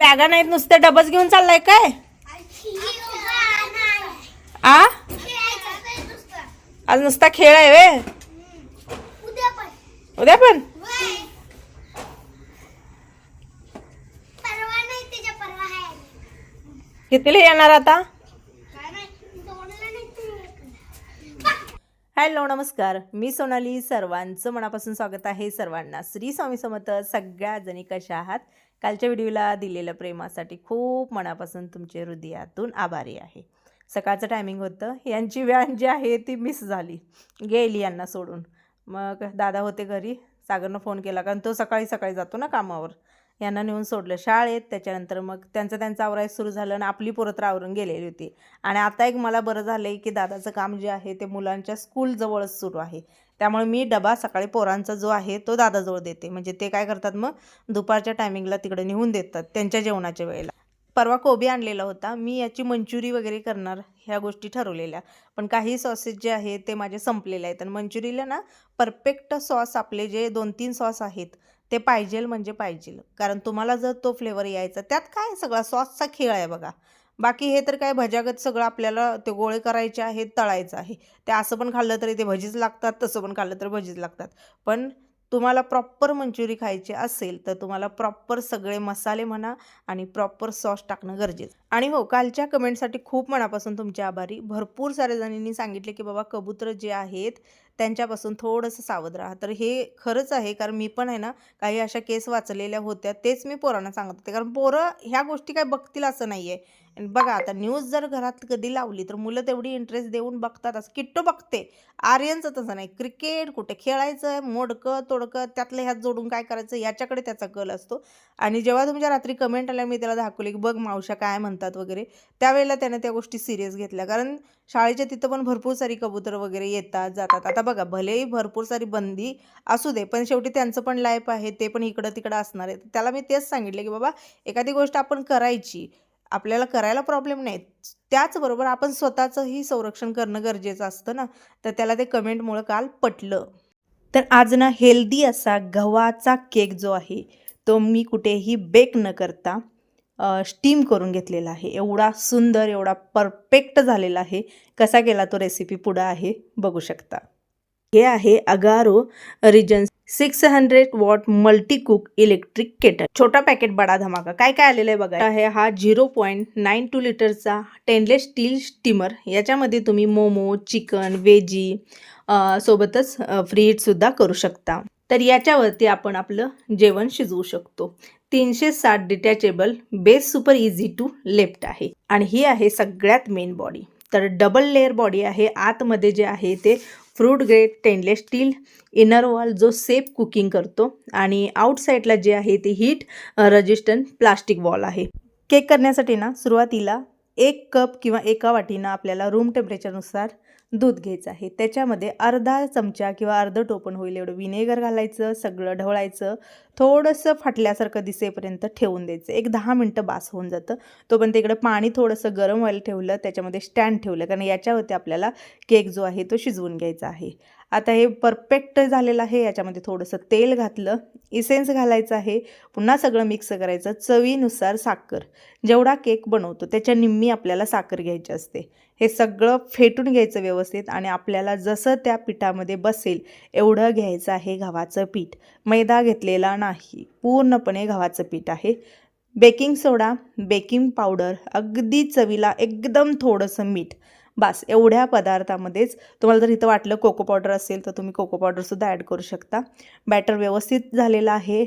बॅगा नाहीत नुसते डबच घेऊन चाललाय काय? आ? आज नुसता खेळ आहे वे उद्या पण? कितीला येणार आता? हॅलो नमस्कार. मी सोनाली सर्वांचं मनापासून स्वागत आहे. सर्वांना श्री स्वामी समर्थ. सगळ्या जणी कशा आहात? कालच्या व्हिडिओला दिलेल्या प्रेमासाठी खूप मनापासून तुमचे हृदयातून आभारी आहे. सकाळचं टायमिंग होतं. यांची व्हॅन जी आहे ती मिस झाली. गेली यांना सोडून. मग दादा होते घरी. सागरनं फोन केला कारण तो सकाळी सकाळी जातो ना कामावर. यांना नेऊन सोडलं. शाळेत. त्याच्यानंतर मग त्यांचं त्यांचं आवरायला सुरू झालं आणि आपली पुरत्र आवरून गेलेली होती. आणि आता एक मला बरं झालं आहे की दादाचं काम जे आहे ते मुलांच्या स्कूलजवळच सुरू आहे. त्यामुळे मी डबा सकाळी पोरांचा जो आहे तो दादाजवळ देते. म्हणजे ते काय करतात मग? दुपारच्या टायमिंगला तिकडे नेऊन देतात त्यांच्या जेवणाच्या वेळेला. परवा कोबी आणलेला होता. मी याची मंचुरी वगैरे करणार ह्या गोष्टी ठरवलेल्या. पण काही सॉसेस जे आहेत ते माझे संपलेले आहेत. आणि मंचुरीला ना परफेक्ट सॉस आपले जे दोन तीन सॉस आहेत ते पाहिजेल म्हणजे पाहिजेल. कारण तुम्हाला जर तो फ्लेवर यायचा त्यात काय सगळा सॉसचा खेळ आहे बघा. बाकी हे तर काय भज्यागत सगळं आपल्याला ते गोळे करायचे आहेत तळायचं आहे. ते असं पण खाल्लं तरी ते भजीच लागतात तसं पण खाल्लं तर भजीच लागतात. पण तुम्हाला प्रॉपर मंचुरी खायची असेल तर तुम्हाला प्रॉपर सगळे मसाले म्हणा आणि प्रॉपर सॉस टाकणं गरजेचं. आणि हो कालच्या कमेंटसाठी खूप मनापासून तुमचे आभारी. भरपूर साऱ्या जणींनी सांगितले की बाबा कबूतर जे आहेत त्यांच्यापासून थोडंसं सावध राहा. तर हे खरंच आहे कारण मी पण आहे ना काही अशा केस वाचलेल्या होत्या तेच मी पोरांना सांगत होते. कारण पोरं ह्या गोष्टी काय बघतील असं नाही आहे बघा आता न्यूज जर घरात कधी लावली तर मुलं तेवढी इंटरेस्ट देऊन बघतात. असं किट्टो बघते. आर्यनचं तसं नाही. क्रिकेट कुठे खेळायचं आहे मोडकं तोडकं त्यातलं ह्यात जोडून काय करायचं याच्याकडे त्याचा कल असतो. आणि जेव्हा तुमच्या रात्री कमेंट आल्या मी त्याला दाखवले की बघ मावशा काय म्हणतात वगैरे. त्यावेळेला त्याने त्या गोष्टी सिरियस घेतल्या. कारण शाळेच्या तिथं पण भरपूर सारी कबूतर वगैरे येतात जातात. आता बघा भलेही भरपूर सारी बंदी असू दे पण शेवटी त्यांचं पण लाईफ आहे ते पण इकडं तिकडं असणार आहे. त्याला मी तेच सांगितले की बाबा एखादी गोष्ट आपण करायची आपल्याला करायला प्रॉब्लेम नाही त्याचबरोबर आपण स्वतःचंही संरक्षण करणं गरजेचं असतं ना. तर त्याला ते कमेंटमुळं काल पटलं. तर आज ना हेल्दी असा गव्हाचा केक जो आहे तो मी कुठेही बेक न करता स्टीम करून घेतलेला आहे. एवढा सुंदर एवढा परफेक्ट झालेला आहे. कसा केला तो रेसिपी पुढं आहे बघू शकता. हे आहे Agaro region six hundred watt multi cook electric kettle. छोटा पॅकेट बडा धमाका. काय काय आलेलं आहे बघा? आहे हा झिरो पॉईंट नाईन टू लिटरचा स्टेनलेस स्टील स्टीमर याच्यामध्ये तुम्ही मोमो चिकन वेजी सोबतच फ्रीजसुद्धा करू शकता. तर याच्यावरती आपण आपलं जेवण शिजवू शकतो. तीनशे साठ detachable base super easy to lift आहे. आणि ही आहे सगळ्यात मेन बॉडी तर डबल लेअर बॉडी आहे. आतमध्ये जे आहे ते food grade stainless steel inner wall जो सेफ कुकिंग करतो. आणि आउटसाईडला जे आहे ते हीट रजिस्टंट प्लास्टिक वॉल आहे. केक करण्यासाठी ना सुरुवातीला एक कप किंवा एका वाटीनं आपल्याला रूम टेम्परेचरनुसार दूध घ्यायचं आहे. त्याच्यामध्ये अर्धा चमचा किंवा अर्धं टोपण होईल एवढं विनेगर घालायचं सगळं ढवळायचं थोडंसं फाटल्यासारखं दिसेपर्यंत ठेवून द्यायचं. एक दहा मिनटं बास होऊन जातं. तोपर्यंत इकडं पाणी थोडंसं गरम व्हायला ठेवलं त्याच्यामध्ये स्टँड ठेवलं कारण याच्यावरती आपल्याला केक जो आहे तो शिजवून घ्यायचा आहे. आता हे परफेक्ट झालेलं आहे याच्यामध्ये थोडंसं तेल घातलं इसेन्स घालायचं आहे पुन्हा सगळं मिक्स करायचं चवीनुसार साखर. जेवढा केक बनवतो त्याच्या निम्मी आपल्याला साखर घ्यायची असते. हे सगळं फेटून घ्यायचं व्यवस्थित आणि आपल्याला जसं त्या पिठामध्ये बसेल एवढं घ्यायचं आहे गव्हाचं पीठ. मैदा घेतलेला नाही पूर्णपणे गव्हाचं पीठ आहे. बेकिंग सोडा बेकिंग पावडर अगदी चवीला एकदम थोडंसं मीठ. बास एवढ्या पदार्थामध्येच तुम्हाला जर इथं वाटलं कोको पावडर असेल तर तुम्ही कोको पावडरसुद्धा ॲड करू शकता. बॅटर व्यवस्थित झालेलं आहे.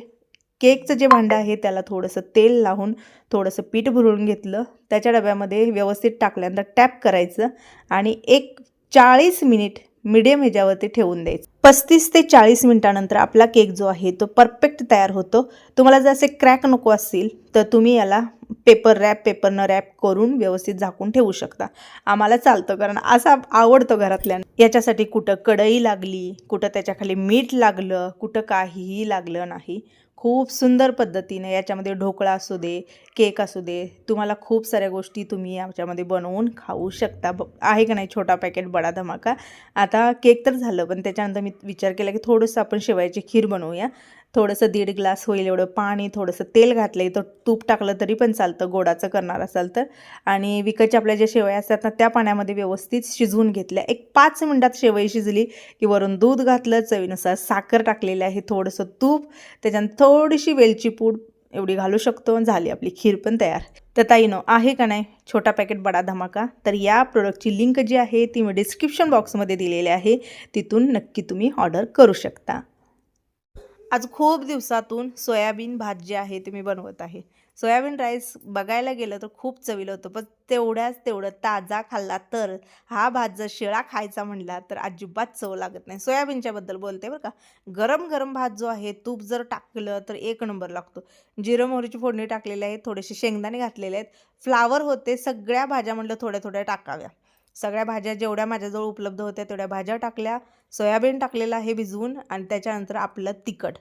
केकचं जे भांडं आहे त्याला थोडंसं तेल लावून थोडंसं पीठ भरून घेतलं. त्याच्या डब्यामध्ये व्यवस्थित टाकल्यानंतर टॅप करायचं आणि एक चाळीस मिनिट मिडियम ह्याच्यावरती ठेवून द्यायचं. पस्तीस ते चाळीस मिनिटानंतर आपला केक जो आहे तो परफेक्ट तयार होतो. तुम्हाला जर असे क्रॅक नको असतील तर तुम्ही याला पेपर रॅप पेपरनं रॅप करून व्यवस्थित झाकून ठेवू शकता. आम्हाला चालतं कारण असा आवडतो घरातल्या. याच्यासाठी कुठं कढई लागली कुठं त्याच्याखाली मीठ लागलं कुठं काहीही लागलं नाही. खूप सुंदर पद्धतीने याच्यामध्ये ढोकळा असू दे केक असू दे तुम्हाला खूप साऱ्या गोष्टी तुम्ही याच्यामध्ये बनवून खाऊ शकता. ब आहे का नाही छोटा पॅकेट बडा धमाका? आता केक तर झालं पण त्याच्यानंतर मी विचार केला की थोडंसं आपण शेवयाची खीर बनवूया. थोडंसं दीड ग्लास होईल एवढं पाणी थोडंसं तेल घातलं तर तूप टाकलं तरी पण चालतं गोडाचं करणार असाल तर. आणि विकतच्या आपल्या ज्या शेवया असतात ना त्या पाण्यामध्ये व्यवस्थित शिजवून घेतल्या. एक पाच मिनटात शेवई शिजली की वरून दूध घातलं चवीनुसार साखर टाकलेली आहे थोडंसं तूप त्याच्यानंतर थोडीशी वेलची पूड एवढी घालू शकतो झाली आपली खीर पण तयार. तर ताईनो आहे का नाही छोटा पॅकेट बडा धमाका? तर या प्रोडक्टची लिंक जी आहे ती मी डिस्क्रिप्शन बॉक्समध्ये दिलेली आहे. तिथून नक्की तुम्ही ऑर्डर करू शकता. आज खूप दिवसातून सोयाबीन भात जे आहे ते मी बनवत आहे. सोयाबीन राईस बघायला गेलं तर खूप चवीलं होतं पण तेवढ्याच तेवढं ताजा खाल्ला तर हा भात जर शिळा खायचा म्हणला तर अजिबात चव लागत नाही. सोयाबीनच्याबद्दल बोलते बरं का. गरम गरम भात जो आहे तूप जर टाकलं तर एक नंबर लागतो. जिरं मोहरीची फोडणी टाकलेली आहे थोडेसे शेंगदाणे घातलेले आहेत. फ्लावर होते सगळ्या भाज्या म्हटलं थोड्या थोड्या टाकाव्या. सगळ्या भाज्या जेवढ्या माझ्याजवळ उपलब्ध होत्या तेवढ्या भाज्या टाकल्या. सोयाबीन टाकलेलं आहे भिजवून आणि त्याच्यानंतर आपलं तिखट.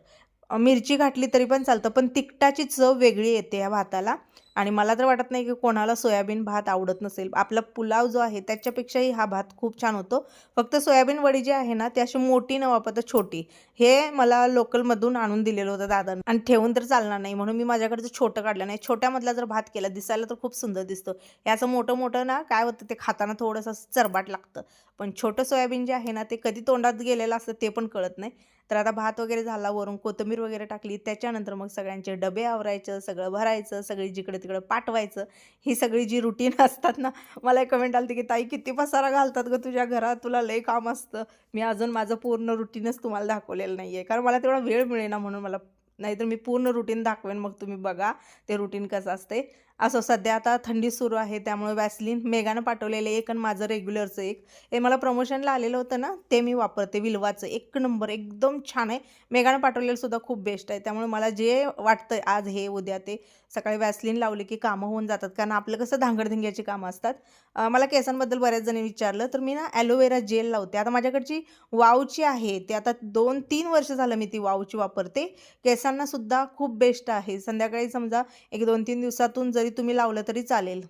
मिरची घातली तरी पण चालतं पण तिखटाची चव वेगळी येते या भाताला. आणि मला तर वाटत नाही की कोणाला सोयाबीन भात आवडत नसेल. आपला पुलाव जो आहे त्याच्यापेक्षाही हा भात खूप छान होतो. फक्त सोयाबीन वडी जी आहे ना ती अशी मोठी न वापरता छोटी. हे मला लोकलमधून आणून दिलेलं होतं दादानं. आणि ठेवून तर चालणार नाही. म्हणून मी माझ्याकडचं छोटं काढलं नाही. छोट्यामधला जर भात केला दिसायला तर खूप सुंदर दिसतो. याचं मोठं मोठं ना काय होतं ते खाताना थोडंसं चरबाट लागतं. पण छोटं सोयाबीन जे आहे ना ते कधी तोंडात गेलेलं असतं ते पण कळत नाही. तर आता भात वगैरे झाला वरून कोथिंबीर वगैरे टाकली त्याच्यानंतर मग सगळ्यांचे डबे आवरायचं सगळं भरायचं सगळी जिकडे तिकडे पाठवायचं. ही सगळी जी रुटीन असतात ना मला एक कमेंट आली की ताई किती पसारा घालतात ग तुझ्या घरात? तुला लय काम असतं. मी अजून माझं पूर्ण रुटीनच तुम्हाला दाखवलेलं नाही आहे कारण मला तेवढा वेळ मिळेना म्हणून मला. नाहीतर मी पूर्ण रुटीन दाखवेन मग तुम्ही बघा ते रुटीन कसं असते असं सध्या आता थंडी सुरू आहे त्यामुळे वॅसलिन मेगानं पाठवलेलं एक आणि माझं रेग्युलरचं एक. हे मला प्रमोशनला आलेलं होतं ना ते मी वापरते विल्वाचं एक नंबर एकदम छान आहे. मेगानं पाठवलेलं सुद्धा खूप बेस्ट आहे त्यामुळे मला जे वाटतं आज हे उद्या ते. सकाळी वॅसलिन लावले की कामं होऊन जातात कारण आपलं कसं धांगडधिंग्याची कामं असतात. मला केसांबद्दल बऱ्याच जणी विचारलं तर मी ना ॲलोवेरा जेल लावते. आता माझ्याकडची वावची आहे ती आता दोन तीन वर्ष झालं मी ती वावची वापरते. केसांनासुद्धा खूप बेस्ट आहे. संध्याकाळी समजा एक दोन तीन दिवसातून जरी तुम्ही लावलं तरी चालेल.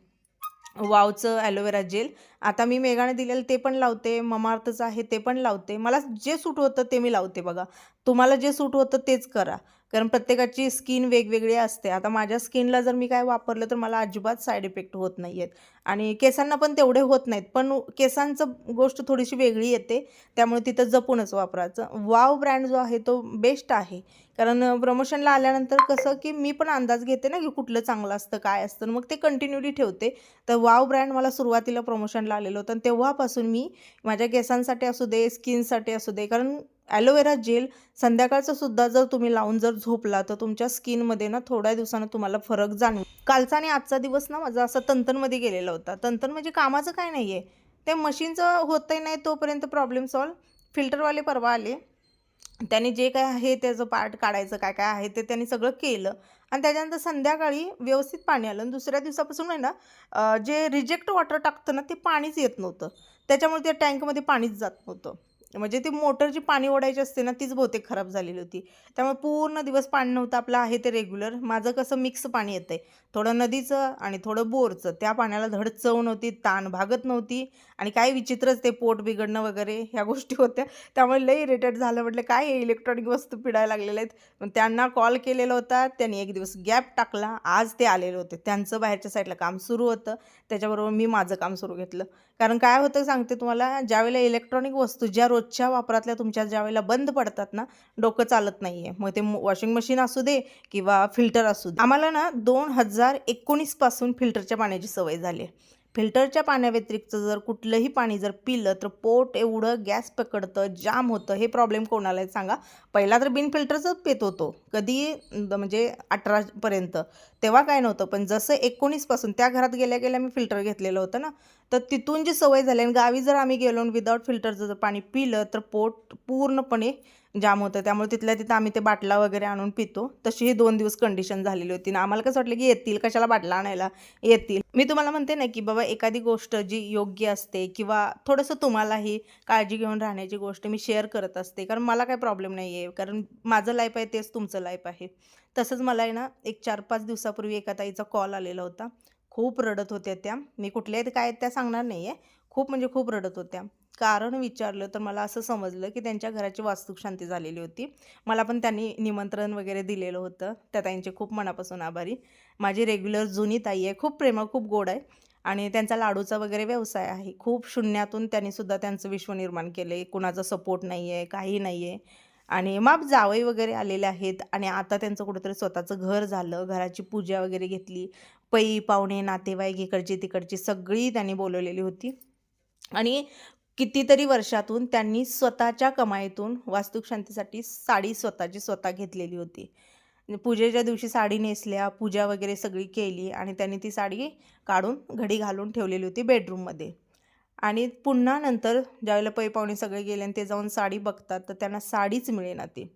वावचं ॲलोवेरा जेल आता मी मेघाने दिलेलं ते पण लावते ममार्थचं आहे ते पण लावते. मला जे सूट होतं ते मी लावते बघा. तुम्हाला जे सूट होतं तेच करा. कारण प्रत्येकाची स्किन वेगवेगळी असते. आता माझ्या स्किनला जर मी काय वापरलं तर मला अजिबात साईड इफेक्ट होत नाही आहेत आणि केसांना पण तेवढे होत नाहीत पण केसांचं गोष्ट थोडीशी वेगळी येते. त्यामुळे तिथं जपूनच वापरायचं. वाव ब्रँड जो आहे तो बेस्ट आहे. कारण प्रमोशनला आल्यानंतर कसं की मी पण अंदाज घेते ना की कुठलं चांगलं असतं काय असतं. मग ते कंटिन्युली ठेवते. तर वाव ब्रँड मला सुरुवातीला प्रमोशनला आलेलं होतं. आणि तेव्हापासून मी माझ्या केसांसाठी असू दे स्किनसाठी असू दे कारण ॲलोवेरा जेल संध्याकाळचं सुद्धा जर तुम्ही लावून जर झोपला तर तुमच्या स्किनमध्ये ना थोड्या दिवसानं तुम्हाला फरक जाणवेल. कालचा आणि आजचा दिवस ना माझा असं तंतनमध्ये गेलेला होता. तंतन म्हणजे कामाचं काय नाही आहे ते मशीनचं होतही नाही तोपर्यंत प्रॉब्लेम सॉल्व फिल्टरवाले परवा आले. त्यांनी जे काय आहे त्याचं पार्ट काढायचं काय काय आहे ते त्यांनी सगळं केलं. आणि त्याच्यानंतर संध्याकाळी व्यवस्थित पाणी आलं. आणि दुसऱ्या दिवसापासून आहे ना जे रिजेक्ट वॉटर टाकतं ना ते पाणीच येत नव्हतं. त्याच्यामुळे त्या टँकमध्ये पाणीच जात नव्हतं. म्हणजे ती मोटर जी पाणी ओढायची असते ना तीच बहुतेक खराब झालेली होती. त्यामुळे पूर्ण दिवस पाणी नव्हतं आपलं आहे ते रेग्युलर माझं कसं मिक्स पाणी येतं आहे थोडं नदीचं आणि थोडं बोरचं त्या पाण्याला धड चव नव्हती ताण भागत नव्हती. आणि काय विचित्रच ते पोट बिघडणं वगैरे ह्या गोष्टी होत्या. त्यामुळे लई इरिटेट झालं. म्हटलं काय हे इलेक्ट्रॉनिक वस्तू पिडायला लागलेल्या आहेत? मग त्यांना कॉल केलेला होता. त्यांनी एक दिवस गॅप टाकला. आज ते आलेले होते. त्यांचं बाहेरच्या साईडला काम सुरू होतं. त्याच्याबरोबर मी माझं काम सुरू घेतलं. कारण काय होतं सांगते तुम्हाला ज्यावेळेला इलेक्ट्रॉनिक वस्तू ज्या रोजच्या वापरातल्या तुमच्या ज्यावेळेला बंद पडतात ना डोकं चालत नाही आहे मग ते वॉशिंग मशीन असू दे किंवा फिल्टर असू दे. आम्हाला ना दोन हजार एकोणीसपासून फिल्टरच्या पाण्याची सवय झाली आहे. फिल्टरच्या पाण्याव्यतिरिक्त जर कुठलंही पाणी जर पिलं तर पोट एवढं गॅस पकडतं जाम होतं. हे प्रॉब्लेम कोणाला आहे सांगा? पहिला तर बिन फिल्टरचंच पित होतो. कधी म्हणजे अठरापर्यंत तेव्हा काय नव्हतं पण जसं एकोणीसपासून त्या घरात गेल्या गेल्या मी फिल्टर घेतलेलं होतं ना. तर तिथून जी सवय झाली आणि गावी जर आम्ही गेलो विदाउट विदाऊट फिल्टरचं जर पाणी पिलं तर पोट पूर्णपणे जाम होतं. त्यामुळे तिथल्या तिथं आम्ही ते बाटला वगैरे आणून पितो. तशी ही दोन दिवस कंडिशन झालेली होती. ना आम्हाला कसं वाटलं की येतील कशाला बाटला आणायला? येतील. मी तुम्हाला म्हणते ना की बाबा एखादी गोष्ट जी योग्य असते किंवा थोडंसं तुम्हालाही काळजी घेऊन राहण्याची गोष्ट मी शेअर करत असते. कारण मला काही प्रॉब्लेम नाही आहे कारण माझं लाईफ आहे तेच तुमचं लाईफ आहे. तसंच मला आहे ना एक चार पाच दिवसापूर्वी एका ताईचा कॉल आलेला होता. खूप रडत होत्या त्या. मी कुठल्या काय त्या सांगणार नाही आहे खूप म्हणजे खूप रडत होत्या. कारण विचारलं तर मला असं समजलं की त्यांच्या घराची वास्तुशांती झालेली होती. मला पण त्यांनी निमंत्रण वगैरे दिलेलं होतं. त्या ताईंचे खूप मनापासून आभारी. माझी रेग्युलर जुनी ताई आहे. खूप प्रेमळ खूप गोड आहे. आणि त्यांचा लाडूचा वगैरे व्यवसाय आहे. खूप शून्यातून त्यांनी सुद्धा त्यांचं विश्व निर्माण केलं आहे. कुणाचा सपोर्ट नाही आहे काही नाही आहे. आणि माप जावई वगैरे आलेले आहेत. आणि आता त्यांचं कुठंतरी स्वतःचं घर झालं. घराची पूजा वगैरे घेतली. पै पाहुणे नातेवाईक इकडची तिकडची सगळी त्यांनी बोलवलेली होती. आणि कितीतरी वर्षातून त्यांनी स्वतःच्या कमाईतून वास्तुशांतीसाठी साडी स्वतःची स्वतः घेतलेली होती. म्हणजे पूजेच्या दिवशी साडी नेसल्या पूजा वगैरे सगळी केली आणि त्यांनी ती साडी काढून घडी घालून ठेवलेली होती बेडरूममध्ये आणि पुन्हा नंतर ज्यावेळेला पै पाहुणे सगळे गेले आणि ते जाऊन साडी बघतात तर त्यांना साडीच मिळेना ती.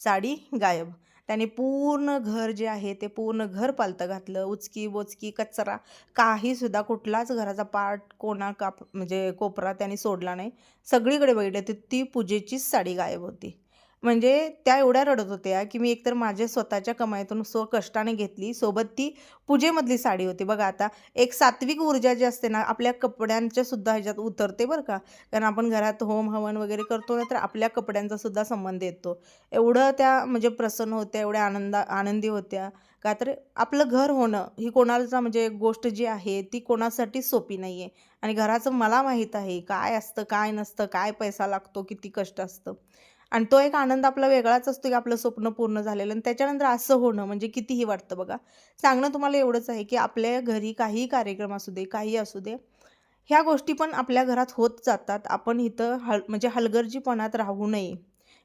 साडी गायब. त्याने पूर्ण घर जे आहे ते पूर्ण घर पालतं घातलं उचकी बोचकी कचरा. काहीसुद्धा कुठलाच घराचा पार्ट कोणा काप म्हणजे कोपरा त्याने सोडला नाही. सगळीकडे बघितलं तर ती पूजेचीच साडी गायब होती. म्हणजे त्या एवढ्या रडत होत्या की मी एकतर माझ्या स्वतःच्या कमाईतून स्व कष्टाने घेतली सोबत ती पूजेमधली साडी होती. बघा आता एक सात्विक ऊर्जा जी असते ना आपल्या कपड्यांच्या सुद्धा ह्याच्यात उतरते बरं का. कारण आपण घरात होम हवन वगैरे करतो ना तर आपल्या कपड्यांचा सुद्धा संबंध येतो. एवढं त्या म्हणजे प्रसन्न होत्या एवढ्या आनंदा आनंदी होत्या. का तर आपलं घर होणं ही कोणाचा म्हणजे गोष्ट जी आहे ती कोणासाठी सोपी नाही आहे आणि घराचं मला माहीत आहे काय असतं काय नसतं काय पैसा लागतो किती कष्ट असतं. आणि तो एक आनंद आपला वेगळाच असतो की आपलं स्वप्न पूर्ण झालेलं आणि त्याच्यानंतर असं होणं म्हणजे कितीही वाटतं बघा. सांगणं तुम्हाला एवढंच आहे की आपल्या घरी काही कार्यक्रम असू दे काही असू दे ह्या गोष्टी पण आपल्या घरात होत जातात. आपण इथं हल म्हणजे हलगर्जीपणात राहू नये.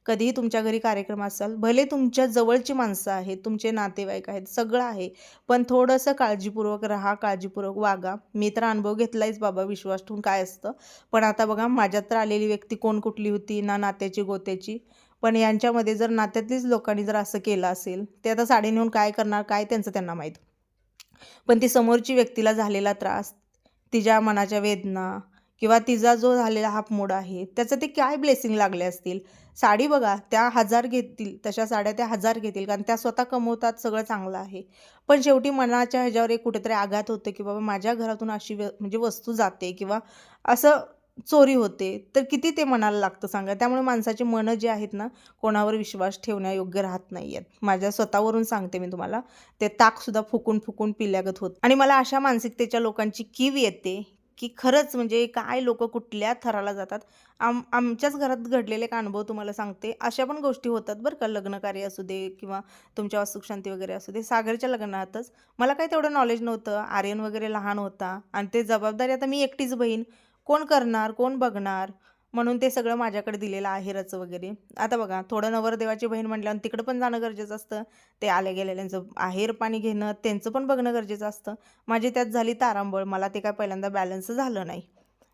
कधीही तुमच्या घरी कार्यक्रम असाल भले तुमच्या जवळची माणसं आहेत तुमचे नातेवाईक आहेत सगळं आहे पण थोडंसं काळजीपूर्वक राहा काळजीपूर्वक वागा. मी तर अनुभव घेतलायच बाबा विश्वास ठेवून काय असतं. पण आता बघा माझ्यात तर आलेली व्यक्ती कोण कुठली होती ना नात्याची गोत्याची. पण यांच्यामध्ये जर नात्यातलीच लोकांनी जर असं केलं असेल ते आता साडी नेऊन काय करणार काय त्यांचं त्यांना माहीत. पण ती समोरची व्यक्तीला झालेला त्रास तिच्या मनाच्या वेदना किंवा तिचा जो झालेला हाफ मोड आहे त्याचं ते काय ब्लेसिंग लागले असतील? साडी बघा त्या हजार घेतील तशा साड्या त्या हजार घेतील कारण त्या स्वतः कमवतात सगळं चांगलं आहे. पण शेवटी मनाच्या ह्याच्यावर एक कुठेतरी आघात होते की बाबा माझ्या घरातून अशी व म्हणजे वस्तू जाते किंवा असं चोरी होते. तर किती ते मनाला लागतं सांगा? त्यामुळे माणसाचे मनं जे आहेत ना कोणावर विश्वास ठेवण्यायोग्य राहत नाही आहेत माझ्या स्वतःवरून सांगते मी तुम्हाला. ते ताकसुद्धा फुकून फुकून पिल्यागत होत. आणि मला अशा मानसिकतेच्या लोकांची कीव येते की खरंच म्हणजे काय लोक कुठल्या थराला जातात? आम आमच्याच घरात घडलेले एक अनुभव तुम्हाला सांगते. अशा पण गोष्टी होतात बरं का लग्नकार्य असू दे किंवा तुमच्या वास्तुशांती वगैरे असू दे. सागरच्या लग्नातच. मला काही तेवढं नॉलेज नव्हतं. आर्यन वगैरे लहान होता आणि ते जबाबदारी आता मी एकटीच बहीण. कोण करणार? कोण बघणार? म्हणून ते सगळं माझ्याकडे दिलेलं आहेरचं वगैरे. आता बघा थोडं नवरदेवाची बहीण म्हटल्यावर तिकडं पण जाणं गरजेचं असतं. ते आल्या गेलेल्यांचं आहेर पाणी घेणं त्यांचं पण बघणं गरजेचं असतं. माझी त्यात झाली तारांबळ. मला ते काय पहिल्यांदा बॅलन्स झालं नाही.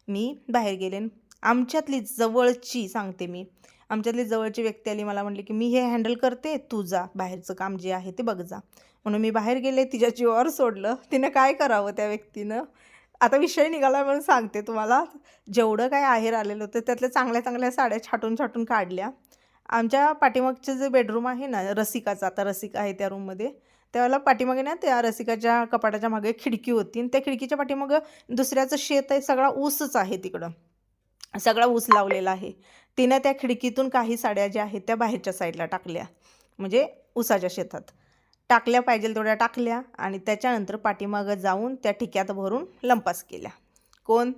मी बाहेर गेले आमच्यातली जवळची सांगते मी आमच्यातली जवळची व्यक्ती आली मला म्हटली की मी हे हँडल करते तू जा बाहेरचं काम जे आहे ते बघ जा. म्हणून मी बाहेर गेले तिच्या जीवावर सोडलं. तिनं काय करावं त्या व्यक्तीनं? आता विषय निघाला म्हणून सांगते तुम्हाला. जेवढं काय आहेर आलेलं होतं त्यातल्या चांगल्या चांगल्या साड्या छाटून छाटून काढल्या. आमच्या पाठीमागचे जे बेडरूम आहे ना रसिकाचं आता रसिका आहे त्या रूममध्ये त्यावेळेला पाठीमागे ना त्या रसिकाच्या कपाटाच्या मागे खिडकी होती आणि त्या खिडकीच्या पाठीमागं दुसऱ्याचं शेत आहे सगळा ऊसच आहे तिकडं. सगळा ऊस लावलेला आहे. तिनं त्या खिडकीतून काही साड्या ज्या आहेत त्या बाहेरच्या साईडला टाकल्या. म्हणजे ऊसाच्या शेतात. टाकल्या पाहिजे तेवढ्या टाकल्या आणि त्याच्यानंतर पाठीमागं जाऊन त्या ठिक्यात भरून लंपास केल्या. कोण?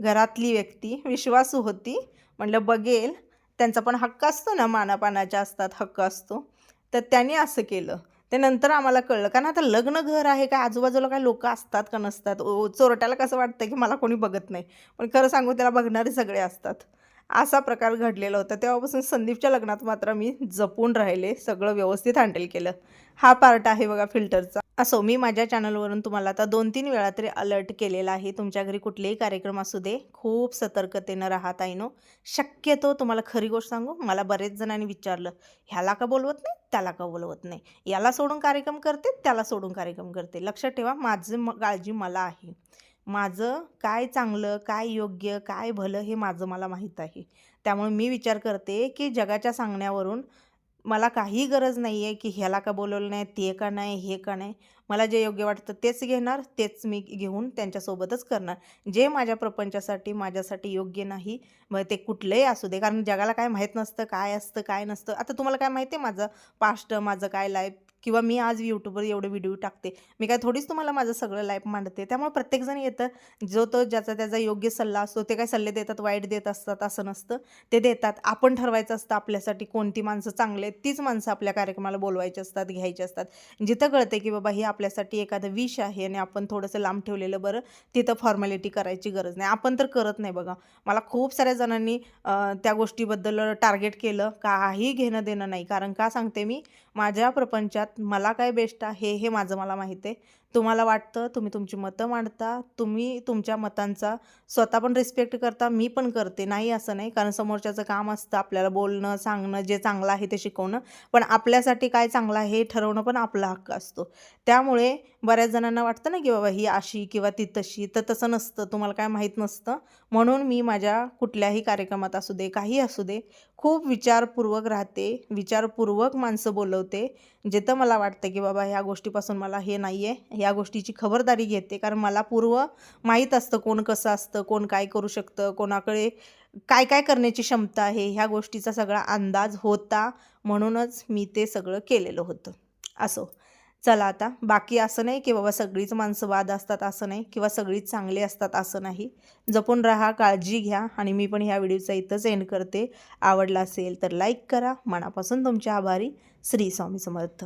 घरातली व्यक्ती. विश्वासू होती. म्हटलं बघेल. त्यांचा पण हक्क असतो ना मानापानाच्या असतात हक्क असतो. तर त्यांनी असं केलं. ते नंतर आम्हाला कळलं. कारण आता लग्न घर आहे काय आजूबाजूला काय लोक असतात का नसतात? ओ चोरट्याला कसं वाटतं की मला कोणी बघत नाही? पण खरं सांगू त्याला बघणारे सगळे असतात. असा प्रकार घडलेला होता. तेव्हापासून संदीपच्या लग्नात मात्र मी जपून राहिले सगळं व्यवस्थित हँडल केलं. हा पार्ट आहे बघा फिल्टरचा असो मी माझ्या चॅनलवरून तुम्हाला आता दोन तीन वेळा तरी अलर्ट केलेला आहे. तुमच्या घरी कुठलेही कार्यक्रम असू दे खूप सतर्कतेनं राहत आहे नो शक्यतो तुम्हाला खरी गोष्ट सांगू मला बरेच जणांनी विचारलं ह्याला का बोलवत नाही? त्याला का बोलवत नाही? याला सोडून कार्यक्रम करते त्याला सोडून कार्यक्रम करते. लक्षात ठेवा माझं म काळजी मला आहे. माझं काय चांगलं काय योग्य काय भलं हे माझं मला माहीत आहे. त्यामुळे मी विचार करते की जगाच्या सांगण्यावरून मला काही गरज नाही आहे की ह्याला का बोलवलं नाही ते का नाही हे का नाही. मला जे योग्य वाटतं तेच घेणार तेच मी घेऊन त्यांच्यासोबतच करणार. जे माझ्या प्रपंचासाठी माझ्यासाठी योग्य नाही मग ते कुठलंही असू दे. कारण जगाला काय माहीत नसतं काय असतं काय नसतं. आता तुम्हाला काय माहिती आहे माझं पास्ट माझं काय लाईफ किंवा मी आज यूट्यूबवर एवढे व्हिडिओ टाकते. मी काय थोडीच तुम्हाला माझं सगळं लाईफ मांडते. त्यामुळे प्रत्येकजण येतं. जो तो ज्याचा त्याचा योग्य सल्ला असतो ते काय सल्ले देतात वाईट देत असतात असं नसतं. ते देतात. आपण ठरवायचं असतं आपल्यासाठी कोणती माणसं चांगले आहेत तीच माणसं आपल्या कार्यक्रमाला बोलवायची असतात घ्यायची असतात. जिथं कळते की बाबा हे आपल्यासाठी एखादं विष आहे आणि आपण थोडंसं लांब ठेवलेलं बरं तिथं फॉर्मॅलिटी करायची गरज नाही. आपण तर करत नाही बघा. मला खूप साऱ्या जणांनी त्या गोष्टीबद्दल टार्गेट केलं. काही घेणं देणं नाही. कारण का सांगते मी? माझ्या प्रपंचात मला काय बेस्ट आहे हे माझं मला माहीत आहे. तुम्हाला वाटतं तुम्ही तुमची मतं मांडता तुम्ही तुमच्या मतांचा स्वतः पण रिस्पेक्ट करता मी पण करते. नाही असं नाही कारण समोरच्याचं काम असतं आपल्याला बोलणं सांगणं जे चांगलं आहे ते शिकवणं. पण आपल्यासाठी काय चांगलं आहे हे ठरवणं पण आपला हक्क असतो. त्यामुळे बऱ्याच जणांना वाटतं ना की बाबा ही अशी किंवा ती तशी तर तसं नसतं तुम्हाला काय माहीत नसतं. म्हणून मी माझ्या कुठल्याही कार्यक्रमात असू दे काही असू दे खूप विचारपूर्वक राहते विचारपूर्वक माणसं बोलवते. जिथं मला वाटतं की बाबा ह्या गोष्टीपासून मला हे नाही आहे या गोष्टीची खबरदारी घेते. कारण मला पूर्व माहीत असतं कोण कसं असतं कोण काय करू शकतं कोणाकडे काय काय करण्याची क्षमता आहे ह्या गोष्टीचा सगळा अंदाज होता. म्हणूनच मी ते सगळं केलेलं होतं. असो. चला आता. बाकी असं नाही की बाबा सगळीच माणसं वाद असतात असं नाही किंवा सगळीच चांगली असतात असं नाही. जपून राहा काळजी घ्या आणि मी पण ह्या व्हिडिओचा इथंच एंड करते. आवडला असेल तर लाईक करा. मनापासून तुमच्या आभारी. श्री स्वामी समर्थ.